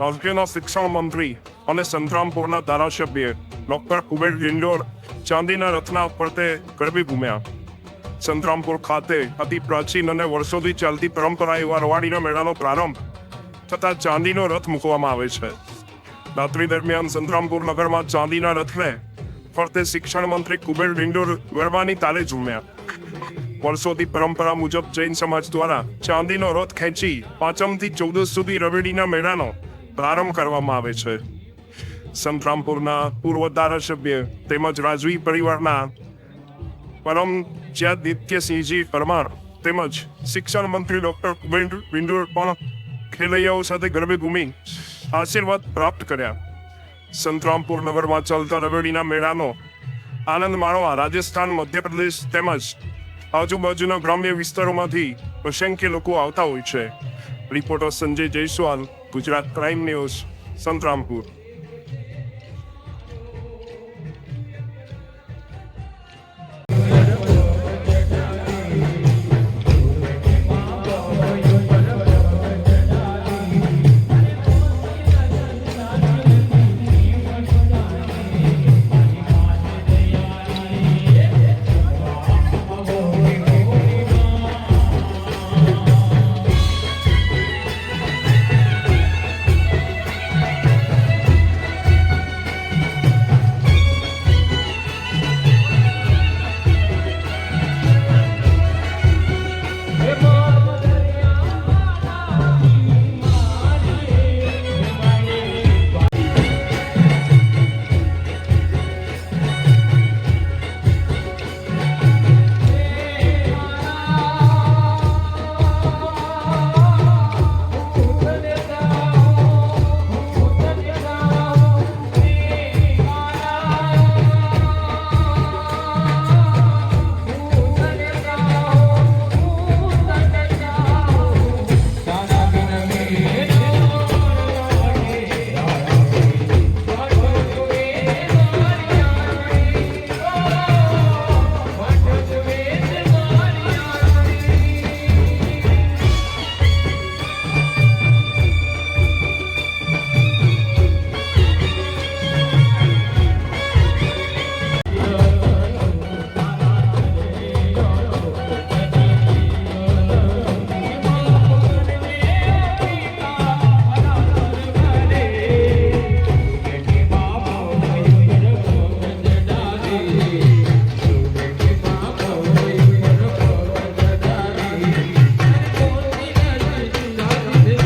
રાજ્યના શિક્ષણ મંત્રી અને સંતરામપુરના ધારાસભ્ય ડોક્ટર કુબેર ડિંડોર ચાંદીના રથના ફરતે ગરબી ઘૂમ્યા સંતરામપુર ખાતે અતિ પ્રાચીન અને વર્ષોથી ચાલતી પરંપરા એવા રવાડીના મેળાનો પ્રારંભ થતાં ચાંદીનો રથ મૂકવામાં આવે છે રાત્રિ દરમિયાન સંતરામપુર નગરમાં ચાંદીના રથને ફરતે શિક્ષણ મંત્રી કુબેર ડિંડોર ગરબાની તાલે ઝૂમ્યા વર્ષોથી પરંપરા મુજબ જૈન સમાજ દ્વારા ચાંદીનો રથ ખેંચી પાંચમથી ચૌદસ સુધી રવેડીના મેળાનો પ્રારંભ કરવામાં આવે છે. સંતરામપુરના પૂર્વ ધારાસભ્ય તેમજ રાજવી પરિવારના પરમ દિત્યસિંહજી પરમાર તેમજ શિક્ષણ મંત્રી ડોક્ટર વિંડુર પણ ખેલૈયાઓ સાથે ગરબે ઘૂમી આશીર્વાદ પ્રાપ્ત કર્યા. સંતરામપુર નગરમાં ચાલતા રવેડીના મેળાનો આનંદ માણવા રાજસ્થાન, મધ્યપ્રદેશ તેમજ આજુબાજુના ગ્રામ્ય વિસ્તારોમાંથી અસંખ્ય લોકો આવતા હોય છે. Reporter Sanjay Jaiswal Gujarat crime news Santrampur.